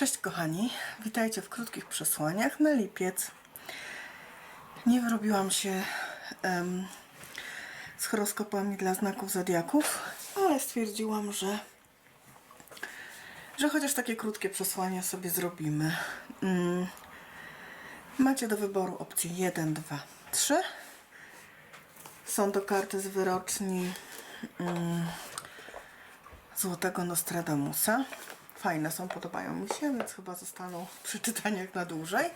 Cześć kochani, witajcie w krótkich przesłaniach na lipiec. Nie wyrobiłam się em, z horoskopami dla znaków zodiaków, ale stwierdziłam, że, że chociaż takie krótkie przesłania sobie zrobimy. Mm. Macie do wyboru opcje 1, 2, 3. Są to karty z wyroczni mm, Złotego Nostradamusa. Fajne są, podobają mi się, więc chyba zostaną przy czytaniach na dłużej.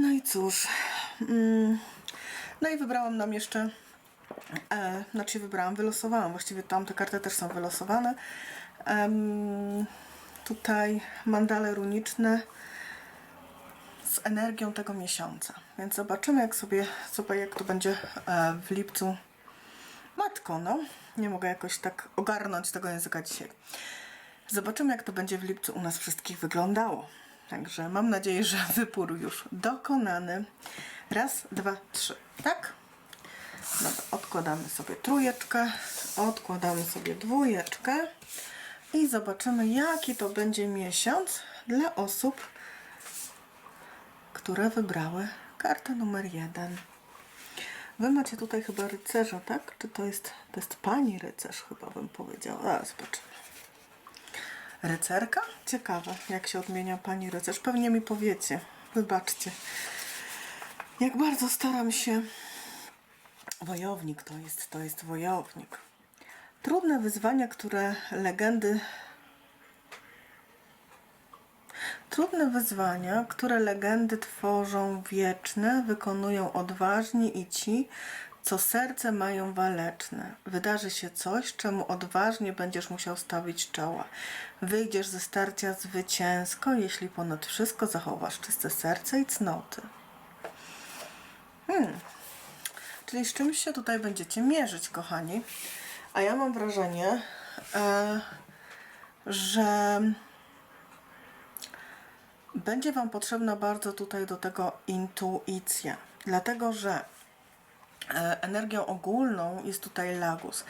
No i cóż. mm, No i wybrałam nam jeszcze. E, znaczy wybrałam, wylosowałam. Właściwie tamte karty też są wylosowane. Tutaj mandale runiczne z energią tego miesiąca. Więc zobaczymy, jak sobie, sobie jak to będzie e, w lipcu. Matko, no. Nie mogę jakoś tak ogarnąć tego języka dzisiaj. Zobaczymy, jak to będzie w lipcu u nas wszystkich wyglądało. Także mam nadzieję, że wybór już dokonany. Raz, dwa, trzy. Tak? Odkładamy sobie trójeczkę, odkładamy sobie dwójeczkę i zobaczymy, jaki to będzie miesiąc dla osób, które wybrały kartę numer jeden. Wy macie tutaj chyba rycerza, tak? Czy to jest, to jest pani rycerz, chyba bym powiedziała. Zobaczymy. Rycerka? Ciekawe, jak się odmienia pani rycerz. Pewnie mi powiecie. Wybaczcie. Jak bardzo staram się. Wojownik to jest, to jest wojownik. Trudne wyzwania, które legendy. Trudne wyzwania, które legendy tworzą wieczne, wykonują odważni i ci, co serce mają waleczne. Wydarzy się coś, czemu odważnie będziesz musiał stawić czoła. Wyjdziesz ze starcia zwycięsko, jeśli ponad wszystko zachowasz czyste serce i cnoty. Hmm. Czyli z czymś się tutaj będziecie mierzyć, kochani. A ja mam wrażenie, e, że będzie Wam potrzebna bardzo tutaj do tego intuicja. Dlatego, że energią ogólną jest tutaj lagus.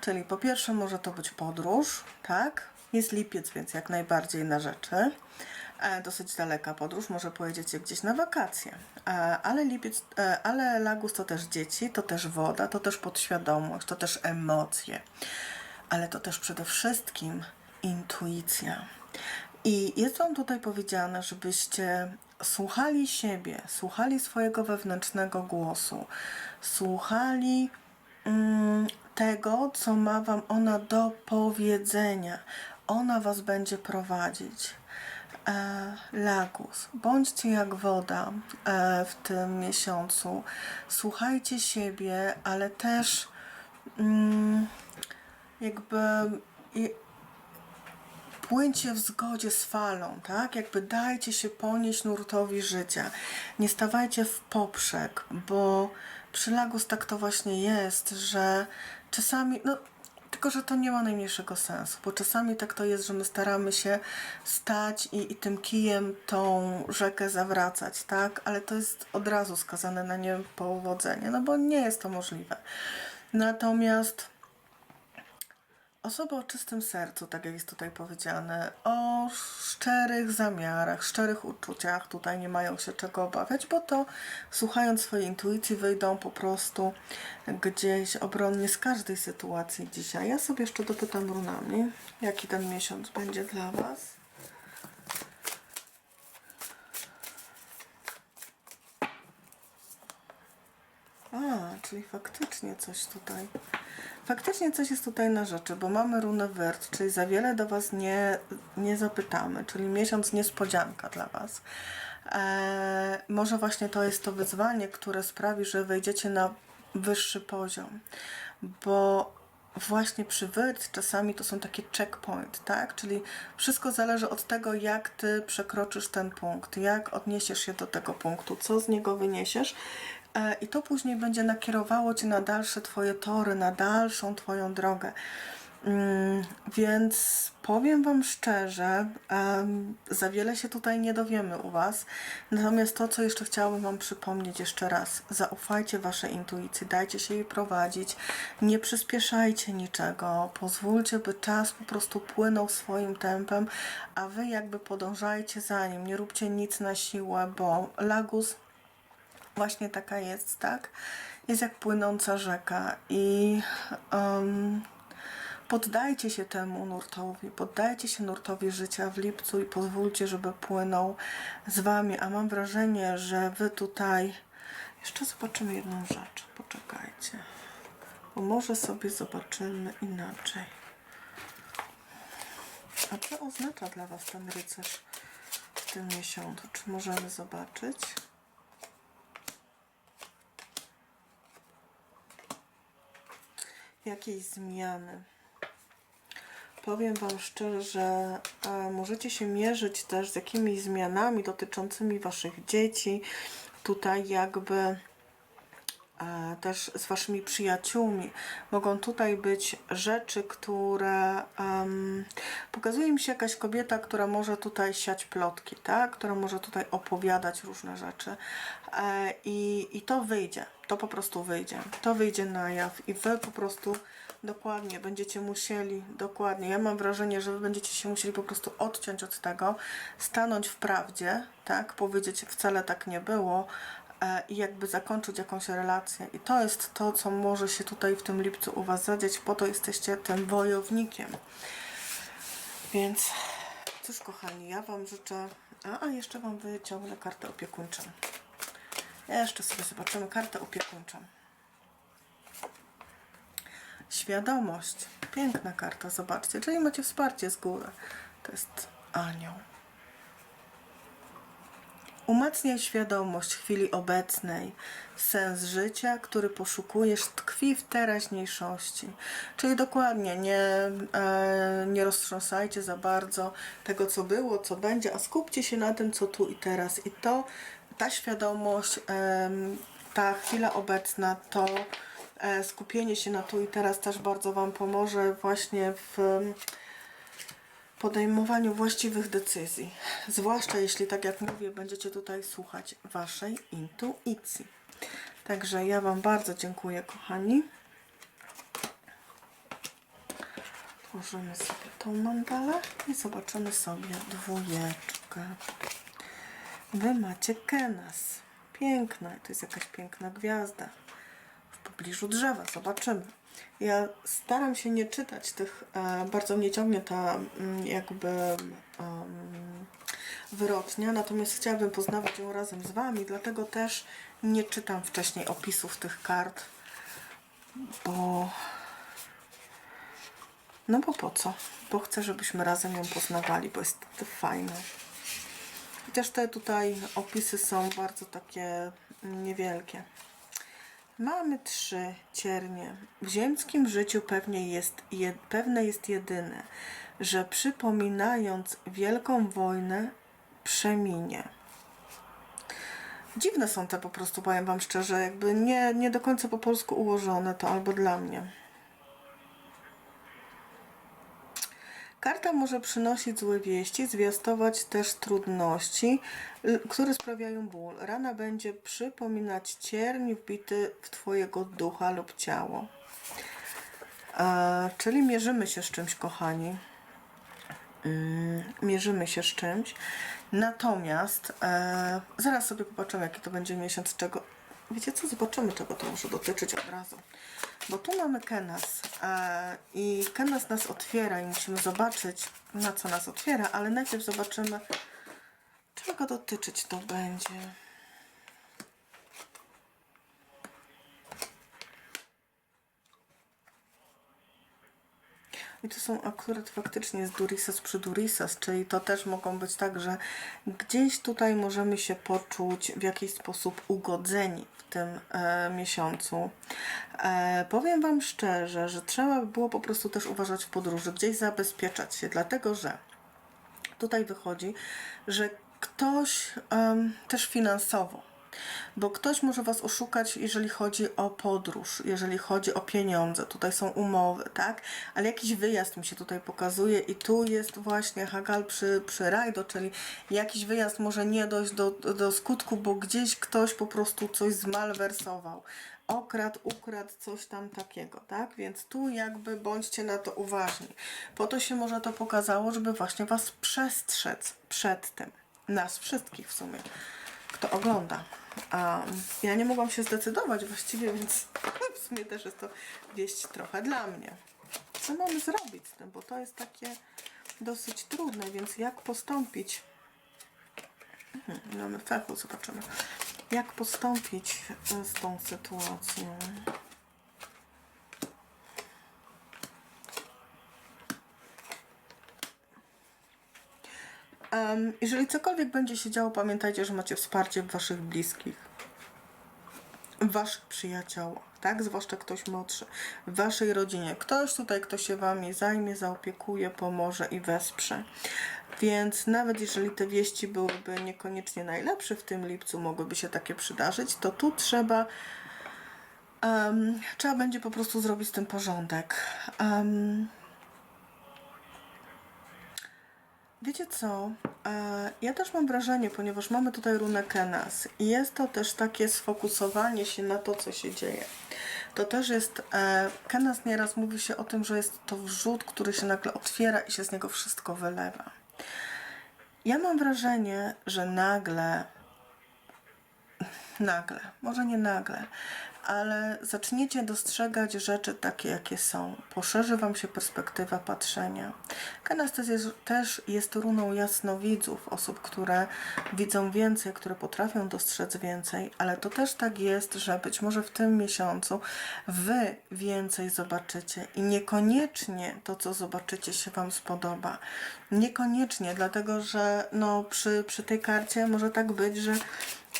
Czyli po pierwsze może to być podróż, tak? Jest lipiec, więc jak najbardziej na rzeczy. E, dosyć daleka podróż, może pojedziecie gdzieś na wakacje. E, ale lipiec, e, ale lagus to też dzieci, to też woda, to też podświadomość, to też emocje. Ale to też przede wszystkim intuicja. I jest Wam tutaj powiedziane, żebyście słuchali siebie, słuchali swojego wewnętrznego głosu, słuchali mm, tego, co ma Wam ona do powiedzenia. Ona Was będzie prowadzić. E, Lagus, bądźcie jak woda e, w tym miesiącu. Słuchajcie siebie, ale też mm, jakby. i- płyńcie w zgodzie z falą, tak? Jakby dajcie się ponieść nurtowi życia. Nie stawajcie w poprzek, bo przy Lagus tak to właśnie jest, że czasami, no tylko, że to nie ma najmniejszego sensu, bo czasami tak to jest, że my staramy się stać i, i tym kijem tą rzekę zawracać, tak? Ale to jest od razu skazane na niepowodzenie, no bo nie jest to możliwe. Natomiast Osoby o czystym sercu, tak jak jest tutaj powiedziane, o szczerych zamiarach, szczerych uczuciach, tutaj nie mają się czego obawiać, bo to słuchając swojej intuicji wyjdą po prostu gdzieś obronnie z każdej sytuacji dzisiaj. Ja sobie jeszcze dopytam runami, jaki ten miesiąc będzie dla Was. A, czyli faktycznie coś tutaj. Faktycznie coś jest tutaj na rzeczy, bo mamy runę Wert, czyli za wiele do Was nie, nie zapytamy, czyli miesiąc niespodzianka dla Was. Eee, może właśnie to jest to wyzwanie, które sprawi, że wejdziecie na wyższy poziom, bo właśnie przy Wert czasami to są takie checkpoint, tak? Czyli wszystko zależy od tego, jak Ty przekroczysz ten punkt, jak odniesiesz się do tego punktu, co z niego wyniesiesz E, I to później będzie nakierowało Cię na dalsze Twoje tory, na dalszą Twoją drogę. Mm, Więc powiem Wam szczerze, za wiele się tutaj nie dowiemy u Was. Natomiast to, co jeszcze chciałabym Wam przypomnieć jeszcze raz, zaufajcie Waszej intuicji, dajcie się jej prowadzić, nie przyspieszajcie niczego, pozwólcie, by czas po prostu płynął swoim tempem, a Wy jakby podążajcie za nim, nie róbcie nic na siłę, bo Lagus właśnie taka jest, tak? Jest jak płynąca rzeka i em, poddajcie się temu nurtowi, poddajcie się nurtowi życia w lipcu i pozwólcie, żeby płynął z wami. A mam wrażenie, że wy tutaj. Jeszcze zobaczymy jedną rzecz. Poczekajcie. Bo może sobie zobaczymy inaczej. A co oznacza dla was ten rycerz w tym miesiącu? Czy możemy zobaczyć? Jakieś zmiany. Powiem Wam szczerze, że e, możecie się mierzyć też z jakimiś zmianami dotyczącymi Waszych dzieci. Tutaj jakby też z Waszymi przyjaciółmi. Mogą tutaj być rzeczy, które em, pokazuje mi się jakaś kobieta, która może tutaj siać plotki, tak? która może tutaj opowiadać różne rzeczy. E, i, I to wyjdzie, to po prostu wyjdzie. To wyjdzie na jaw i Wy po prostu dokładnie będziecie musieli, dokładnie. Ja mam wrażenie, że Wy będziecie się musieli po prostu odciąć od tego, stanąć w prawdzie, tak? Powiedzieć, wcale tak nie było e, i jakby zakończyć jakąś relację. I to jest to, co może się tutaj w tym lipcu u Was zadzieć, po to jesteście tym wojownikiem. Więc cóż, kochani, ja Wam życzę. A, a jeszcze Wam wyciągnę kartę opiekuńczą. Jeszcze sobie zobaczymy kartę opiekuńczą. Świadomość. Piękna karta, zobaczcie. Czyli macie wsparcie z góry. To jest anioł. Umacniaj świadomość chwili obecnej. Sens życia, który poszukujesz, tkwi w teraźniejszości. Czyli dokładnie nie, e, nie roztrząsajcie za bardzo tego, co było, co będzie, a skupcie się na tym, co tu i teraz. I to, ta świadomość, em, ta chwila obecna, to e, skupienie się na tu i teraz też bardzo Wam pomoże właśnie w podejmowaniu właściwych decyzji. Zwłaszcza jeśli, tak jak mówię, będziecie tutaj słuchać Waszej intuicji. Także ja Wam bardzo dziękuję, kochani. Włożymy sobie tą mandalę i zobaczymy sobie dwójeczkę. Wy macie Kenas. Piękna. To jest jakaś piękna gwiazda. W pobliżu drzewa. Zobaczymy. Ja staram się nie czytać tych, e, bardzo mnie ciągnie ta mm, jakby em, wyrocznia, natomiast chciałabym poznawać ją razem z Wami, dlatego też nie czytam wcześniej opisów tych kart, bo no bo po co? Bo chcę, żebyśmy razem ją poznawali, bo jest to fajne. Chociaż te tutaj opisy są bardzo takie niewielkie. Mamy trzy ciernie. W ziemskim życiu pewnie jest, je, pewne jest jedyne, że przypominając wielką wojnę, przeminie. Dziwne są te po prostu, powiem Wam szczerze, jakby nie, nie do końca po polsku ułożone to albo dla mnie. Karta może przynosić złe wieści, zwiastować też trudności, l- które sprawiają ból. Rana będzie przypominać cierń wbity w Twojego ducha lub ciało. E, czyli mierzymy się z czymś, kochani. Mm, mierzymy się z czymś. Natomiast e, zaraz sobie popatrzymy, jaki to będzie miesiąc, czego. Wiecie co? Zobaczymy, czego to może dotyczyć od razu. Bo tu mamy Kenas e, i Kenas nas otwiera i musimy zobaczyć, na co nas otwiera, ale najpierw zobaczymy, czego dotyczyć to będzie. I to są akurat faktycznie z Durisas przy Durisas, czyli to też mogą być tak, że gdzieś tutaj możemy się poczuć w jakiś sposób ugodzeni w tym e, miesiącu. E, powiem Wam szczerze, że trzeba by było po prostu też uważać w podróży, gdzieś zabezpieczać się, dlatego że tutaj wychodzi, że ktoś też finansowo Bo ktoś może Was oszukać, jeżeli chodzi o podróż, jeżeli chodzi o pieniądze. Tutaj są umowy, tak? Ale jakiś wyjazd mi się tutaj pokazuje i tu jest właśnie Hagal przy, przy rajdo, czyli jakiś wyjazd może nie dojść do, do skutku, bo gdzieś ktoś po prostu coś zmalwersował. Okradł, ukradł, coś tam takiego, tak? Więc tu jakby bądźcie na to uważni. Po to się może to pokazało, żeby właśnie Was przestrzec przed tym. Nas wszystkich w sumie kto ogląda. A ja nie mogłam się zdecydować właściwie, więc w sumie też jest to wieść trochę dla mnie. Co mamy zrobić z tym, bo to jest takie dosyć trudne, więc jak postąpić? Mhm, mamy fechu, zobaczymy. Jak postąpić e, z tą sytuacją? Em, jeżeli cokolwiek będzie się działo, pamiętajcie, że macie wsparcie w waszych bliskich, w waszych przyjaciołach, tak? Zwłaszcza ktoś młodszy, w waszej rodzinie. Ktoś tutaj, kto się wami zajmie, zaopiekuje, pomoże i wesprze. Więc nawet jeżeli te wieści byłyby niekoniecznie najlepsze w tym lipcu, mogłyby się takie przydarzyć, to tu trzeba em, trzeba będzie po prostu zrobić z tym porządek. Em, Wiecie co? E, Ja też mam wrażenie, ponieważ mamy tutaj runę Kenas i jest to też takie sfokusowanie się na to, co się dzieje. To też jest, e, Kenas nieraz mówi się o tym, że jest to wrzód, który się nagle otwiera i się z niego wszystko wylewa. Ja mam wrażenie, że nagle, nagle, może nie nagle, ale zaczniecie dostrzegać rzeczy takie, jakie są. Poszerzy Wam się perspektywa patrzenia. Jest, też jest runą jasnowidzów, osób, które widzą więcej, które potrafią dostrzec więcej, ale to też tak jest, że być może w tym miesiącu Wy więcej zobaczycie i niekoniecznie to, co zobaczycie, się Wam spodoba. Niekoniecznie, dlatego że no, przy, przy tej karcie może tak być, że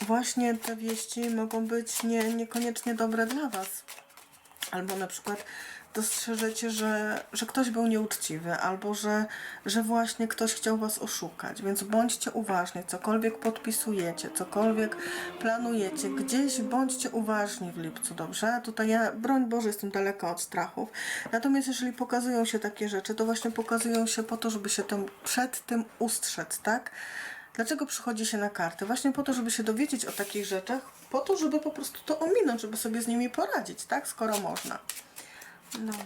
właśnie te wieści mogą być nie, niekoniecznie dobre dla Was. Albo na przykład dostrzeżecie, że, że ktoś był nieuczciwy, albo że, że właśnie ktoś chciał Was oszukać. Więc bądźcie uważni, cokolwiek podpisujecie, cokolwiek planujecie, gdzieś bądźcie uważni w lipcu, dobrze? Tutaj ja, broń Boże, jestem daleka od strachów. Natomiast jeżeli pokazują się takie rzeczy, to właśnie pokazują się po to, żeby się tym, przed tym ustrzec, tak? Dlaczego przychodzi się na karty? Właśnie po to, żeby się dowiedzieć o takich rzeczach, po to, żeby po prostu to ominąć, żeby sobie z nimi poradzić, tak? Skoro można. Dobra.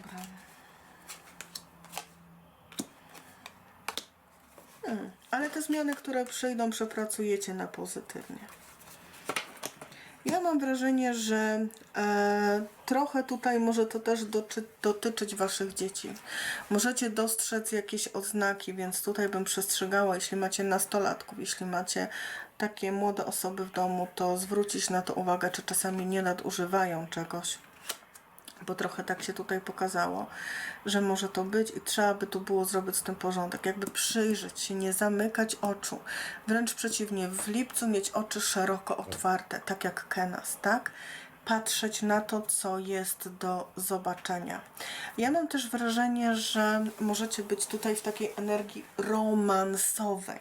Hmm, ale te zmiany, które przyjdą, przepracujecie na pozytywnie. Ja mam wrażenie, że e, trochę tutaj może to też doczy, dotyczyć Waszych dzieci. Możecie dostrzec jakieś odznaki, więc tutaj bym przestrzegała, jeśli macie nastolatków, jeśli macie takie młode osoby w domu, to zwrócić na to uwagę, czy czasami nie nadużywają czegoś bo trochę tak się tutaj pokazało, że może to być i trzeba by tu było zrobić z tym porządek, jakby przyjrzeć się, nie zamykać oczu. Wręcz przeciwnie, w lipcu mieć oczy szeroko otwarte, tak jak Kenas, tak? Patrzeć na to, co jest do zobaczenia. Ja mam też wrażenie, że możecie być tutaj w takiej energii romansowej.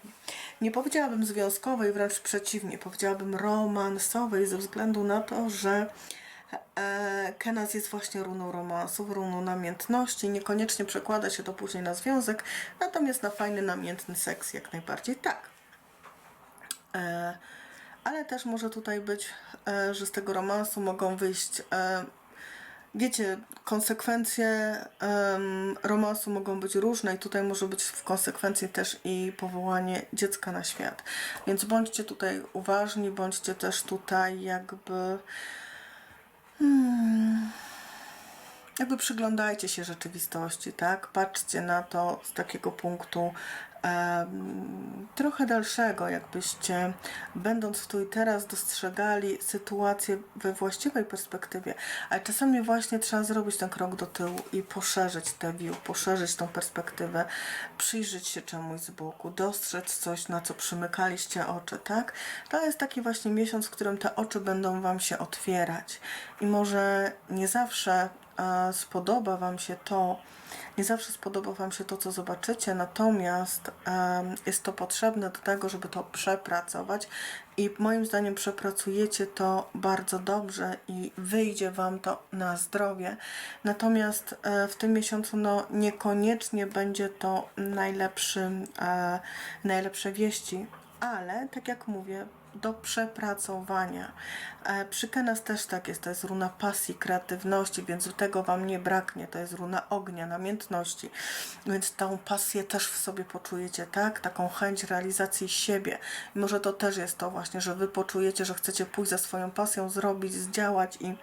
Nie powiedziałabym związkowej, wręcz przeciwnie, powiedziałabym romansowej, ze względu na to, że Kenas jest właśnie runą romansu, runą namiętności. Niekoniecznie przekłada się to później na związek, natomiast na fajny, namiętny seks jak najbardziej tak. E, Ale też może tutaj być, e, że z tego romansu mogą wyjść, e, wiecie, konsekwencje romansu mogą być różne i tutaj może być w konsekwencji też i powołanie dziecka na świat. Więc bądźcie tutaj uważni, bądźcie też tutaj jakby 嗯。Jakby przyglądajcie się rzeczywistości, tak? Patrzcie na to z takiego punktu trochę dalszego, jakbyście będąc tu i teraz dostrzegali sytuację we właściwej perspektywie, ale czasami właśnie trzeba zrobić ten krok do tyłu i poszerzyć te view, poszerzyć tą perspektywę, przyjrzeć się czemuś z boku, dostrzec coś, na co przymykaliście oczy, tak? To jest taki właśnie miesiąc, w którym te oczy będą Wam się otwierać i może nie zawsze spodoba Wam się to, nie zawsze spodoba Wam się to, co zobaczycie, natomiast jest to potrzebne do tego, żeby to przepracować i moim zdaniem przepracujecie to bardzo dobrze i wyjdzie Wam to na zdrowie. Natomiast e, w tym miesiącu no, niekoniecznie będzie to najlepszy, e, najlepsze wieści, ale tak jak mówię, do przepracowania. E, Przy Kenas też tak jest, to jest runa pasji, kreatywności, więc tego Wam nie braknie. To jest runa ognia, namiętności, więc tą pasję też w sobie poczujecie, tak? Taką chęć realizacji siebie. Może to też jest to właśnie, że Wy poczujecie, że chcecie pójść za swoją pasją, zrobić, zdziałać i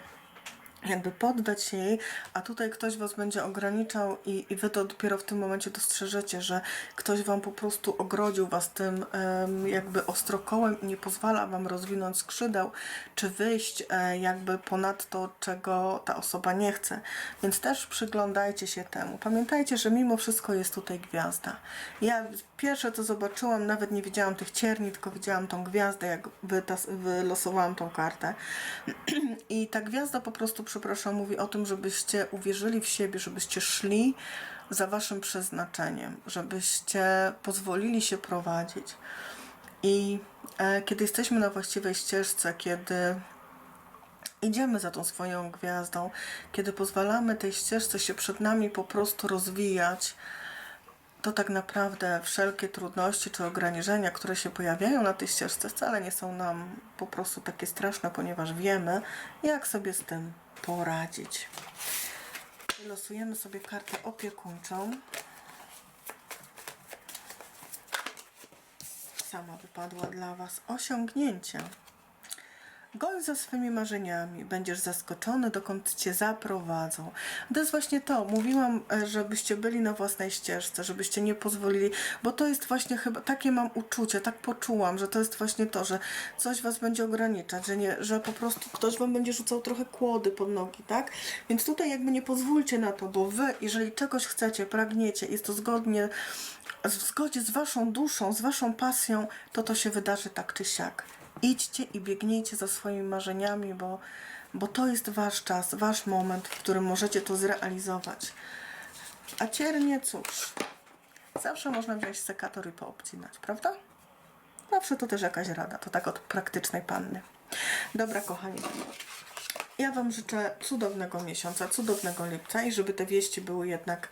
jakby poddać jej, a tutaj ktoś was będzie ograniczał i, i wy to dopiero w tym momencie dostrzeżecie, że ktoś wam po prostu ogrodził was tym em, jakby ostrokołem i nie pozwala wam rozwinąć skrzydeł, czy wyjść e, jakby ponad to, czego ta osoba nie chce. Więc też przyglądajcie się temu. Pamiętajcie, że mimo wszystko jest tutaj gwiazda. Ja pierwsze co zobaczyłam, nawet nie widziałam tych cierni, tylko widziałam tą gwiazdę, jak wylosowałam tą kartę. I ta gwiazda po prostu, przepraszam, mówi o tym, żebyście uwierzyli w siebie, żebyście szli za waszym przeznaczeniem, żebyście pozwolili się prowadzić. I e, kiedy jesteśmy na właściwej ścieżce, kiedy idziemy za tą swoją gwiazdą, kiedy pozwalamy tej ścieżce się przed nami po prostu rozwijać, to tak naprawdę wszelkie trudności czy ograniczenia, które się pojawiają na tej ścieżce, wcale nie są nam po prostu takie straszne, ponieważ wiemy, jak sobie z tym poradzić. Losujemy sobie kartę opiekuńczą. Sama wypadła dla Was osiągnięcia. Goń za swymi marzeniami, będziesz zaskoczony, dokąd cię zaprowadzą. To jest właśnie to. Mówiłam, e, żebyście byli na własnej ścieżce, żebyście nie pozwolili, bo to jest właśnie chyba takie mam uczucie, tak poczułam, że to jest właśnie to, że coś was będzie ograniczać, że, nie, że po prostu ktoś wam będzie rzucał trochę kłody pod nogi, tak? Więc tutaj jakby nie pozwólcie na to, bo wy, jeżeli czegoś chcecie, pragniecie, jest to zgodnie w zgodzie z waszą duszą, z waszą pasją, to to się wydarzy tak czy siak. Idźcie i biegnijcie za swoimi marzeniami, bo, bo to jest wasz czas, wasz moment, w którym możecie to zrealizować. A ciernie, cóż, zawsze można wziąć sekator i poobcinać, prawda? Zawsze to też jakaś rada, to tak od praktycznej panny. Dobra, kochani. Ja Wam życzę cudownego miesiąca, cudownego lipca i żeby te wieści były jednak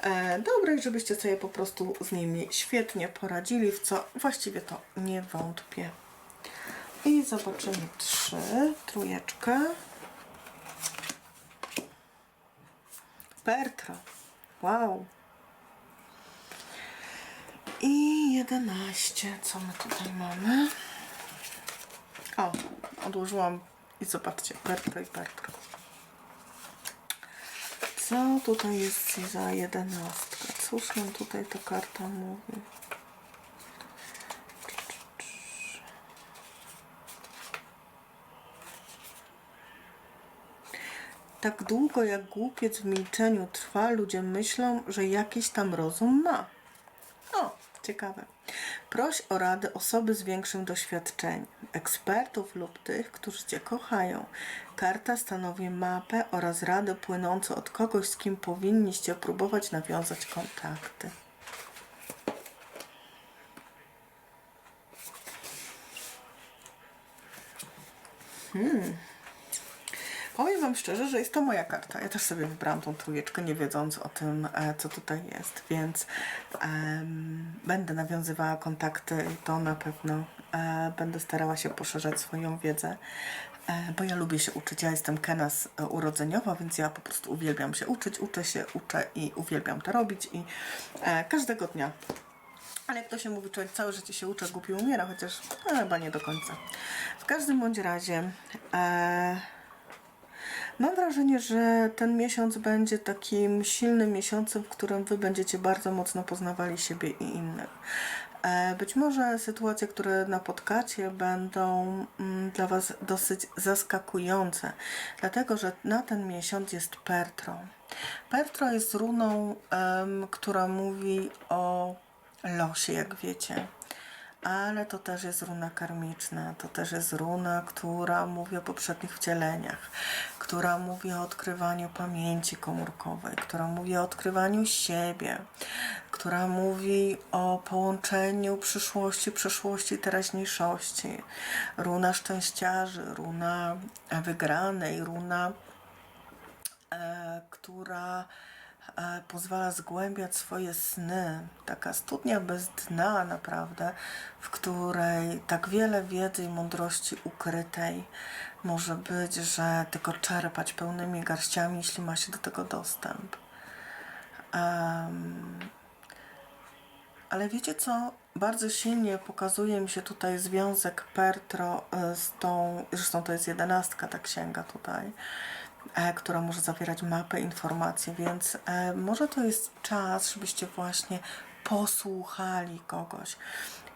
e, dobre i żebyście sobie po prostu z nimi świetnie poradzili, w co właściwie to nie wątpię. I zobaczymy trzy, trójeczkę. Pertra. Wow. I jedenaście. Co my tutaj mamy? O, odłożyłam i zobaczcie, Pertro i Pertro. Co tutaj jest za jedenastka? Cóż nam tutaj ta karta mówi? Tak długo jak głupiec w milczeniu trwa, ludzie myślą, że jakiś tam rozum ma. O, ciekawe. Proś o radę osoby z większym doświadczeniem, ekspertów lub tych, którzy Cię kochają. Karta stanowi mapę oraz radę płynącą od kogoś, z kim powinniście próbować nawiązać kontakty. Powiem Wam szczerze, że jest to moja karta. Ja też sobie wybrałam tą trójeczkę, nie wiedząc o tym, e, co tutaj jest, więc będę nawiązywała kontakty i to na pewno e, będę starała się poszerzać swoją wiedzę, e, bo ja lubię się uczyć. Ja jestem Kenas urodzeniowa, więc ja po prostu uwielbiam się uczyć, uczę się, uczę i uwielbiam to robić i każdego dnia ale jak to się mówi, człowiek całe życie się uczy, głupi umiera, chociaż no, chyba nie do końca. W każdym bądź razie e, mam wrażenie, że ten miesiąc będzie takim silnym miesiącem, w którym wy będziecie bardzo mocno poznawali siebie i innych. E, być może sytuacje, które napotkacie, będą mm, dla Was dosyć zaskakujące, dlatego że na ten miesiąc jest Pertro. Pertro jest runą, która mówi o losie, jak wiecie. Ale to też jest runa karmiczna, to też jest runa, która mówi o poprzednich wcieleniach, która mówi o odkrywaniu pamięci komórkowej, która mówi o odkrywaniu siebie, która mówi o połączeniu przyszłości, przeszłości, teraźniejszości. Runa szczęściarzy, runa wygranej, runa, e, która pozwala zgłębiać swoje sny. Taka studnia bez dna, naprawdę, w której tak wiele wiedzy i mądrości ukrytej może być, że tylko czerpać pełnymi garściami, jeśli ma się do tego dostęp. Em, ale wiecie co? Bardzo silnie pokazuje mi się tutaj związek Pertro e, z tą, zresztą to jest jedenastka ta księga tutaj, e, która może zawierać mapę informacji, więc e, może to jest czas, żebyście właśnie posłuchali kogoś.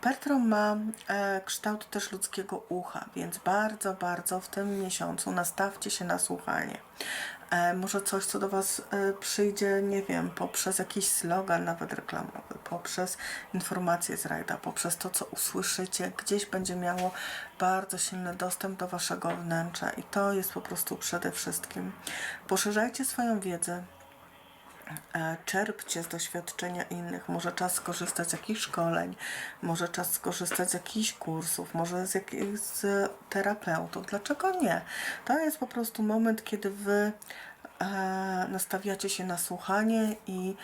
Pertro ma e, kształt też ludzkiego ucha, więc bardzo, bardzo w tym miesiącu nastawcie się na słuchanie. E, może coś, co do Was e, przyjdzie, nie wiem, poprzez jakiś slogan nawet reklamowy, poprzez informacje z rajda, poprzez to, co usłyszycie, gdzieś będzie miało bardzo silny dostęp do Waszego wnętrza i to jest po prostu przede wszystkim. Poszerzajcie swoją wiedzę, czerpcie z doświadczenia innych. Może czas skorzystać z jakichś szkoleń, może czas skorzystać z jakichś kursów, może z jakichś terapeutów. Dlaczego nie? To jest po prostu moment, kiedy wy e, nastawiacie się na słuchanie i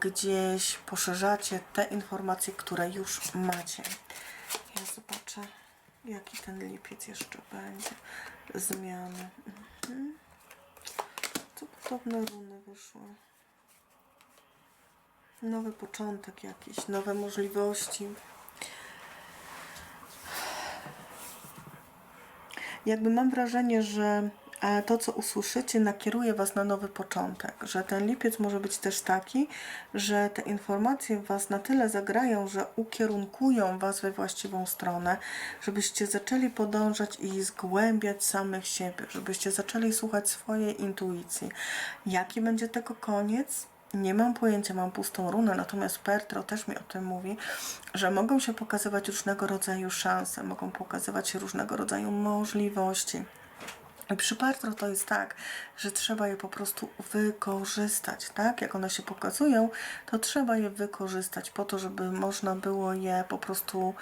gdzieś poszerzacie te informacje, które już macie. Ja zobaczę, jaki ten lipiec jeszcze będzie. Zmiany. Mhm. Co podobne runy wyszły nowy początek jakiś, nowe możliwości. Jakby mam wrażenie, że e, to, co usłyszycie, nakieruje Was na nowy początek, że ten lipiec może być też taki, że te informacje Was na tyle zagrają, że ukierunkują Was we właściwą stronę, żebyście zaczęli podążać i zgłębiać samych siebie, żebyście zaczęli słuchać swojej intuicji. Jaki będzie tego koniec? Nie mam pojęcia, mam pustą runę, natomiast Pertro też mi o tym mówi, że mogą się pokazywać różnego rodzaju szanse, mogą pokazywać się różnego rodzaju możliwości. Przy Pertro to jest tak, że trzeba je po prostu wykorzystać, tak? Jak one się pokazują, to trzeba je wykorzystać po to, żeby można było je po prostu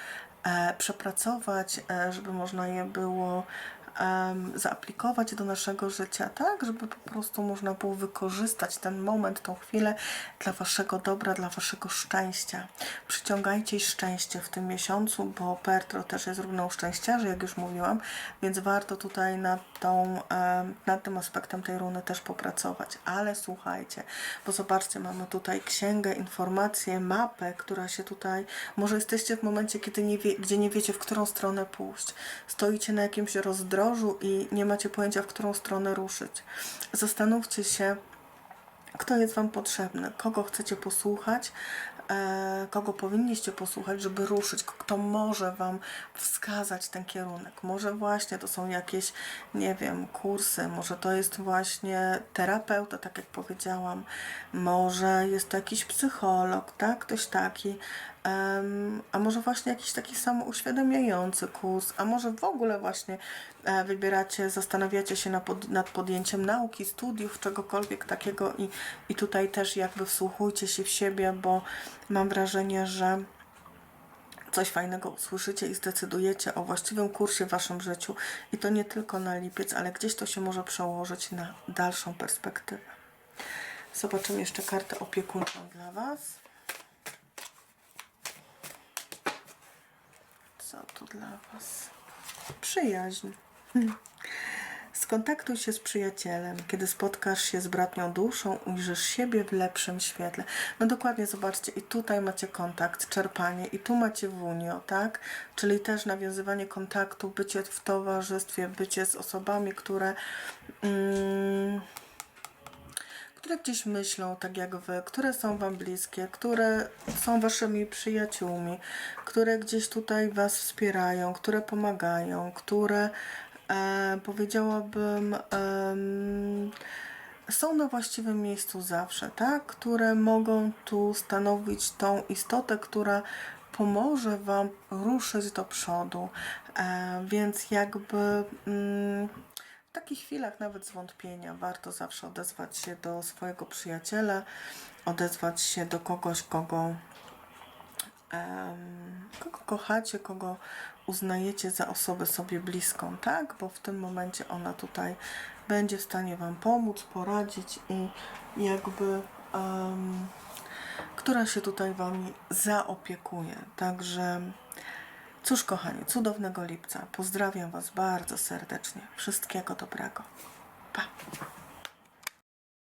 e, przepracować, e, żeby można je było zaaplikować do naszego życia, tak, żeby po prostu można było wykorzystać ten moment, tą chwilę dla Waszego dobra, dla Waszego szczęścia. Przyciągajcie szczęście w tym miesiącu, bo Pertro też jest równą szczęściarzy, jak już mówiłam, więc warto tutaj nad, tą, nad tym aspektem tej runy też popracować. Ale słuchajcie, bo zobaczcie, mamy tutaj księgę, informację, mapę, która się tutaj, może jesteście w momencie, kiedy nie wie, gdzie nie wiecie, w którą stronę pójść. Stoicie na jakimś rozdrożu i nie macie pojęcia, w którą stronę ruszyć. Zastanówcie się, kto jest Wam potrzebny, kogo chcecie posłuchać, e, kogo powinniście posłuchać, żeby ruszyć, kto może Wam wskazać ten kierunek. Może właśnie to są jakieś, nie wiem, kursy, może to jest właśnie terapeuta, tak jak powiedziałam, może jest to jakiś psycholog, tak, ktoś taki, Em, a może właśnie jakiś taki samouświadamiający kurs, a może w ogóle właśnie e, wybieracie, zastanawiacie się na pod, nad podjęciem nauki, studiów, czegokolwiek takiego i, i tutaj też jakby wsłuchujcie się w siebie, bo mam wrażenie, że coś fajnego usłyszycie i zdecydujecie o właściwym kursie w Waszym życiu i to nie tylko na lipiec, ale gdzieś to się może przełożyć na dalszą perspektywę. Zobaczymy jeszcze kartę opiekuńczą dla Was. Co tu dla Was? Przyjaźń. Skontaktuj się z przyjacielem. Kiedy spotkasz się z bratnią duszą, ujrzysz siebie w lepszym świetle. No dokładnie, zobaczcie, i tutaj macie kontakt, czerpanie, i tu macie wunio, tak? Czyli też nawiązywanie kontaktu, bycie w towarzystwie, bycie z osobami, które... Mm, które gdzieś myślą tak jak wy, które są wam bliskie, które są waszymi przyjaciółmi, które gdzieś tutaj was wspierają, które pomagają, które e, powiedziałabym em, są na właściwym miejscu zawsze, tak? Które mogą tu stanowić tą istotę, która pomoże Wam ruszyć do przodu, e, więc jakby mm, w takich chwilach nawet zwątpienia warto zawsze odezwać się do swojego przyjaciela, odezwać się do kogoś, kogo em, kogo kochacie, kogo uznajecie za osobę sobie bliską, tak? Bo w tym momencie ona tutaj będzie w stanie Wam pomóc, poradzić i jakby em, która się tutaj Wami zaopiekuje. Także Cóż, kochani, cudownego lipca. Pozdrawiam Was bardzo serdecznie. Wszystkiego dobrego. Pa!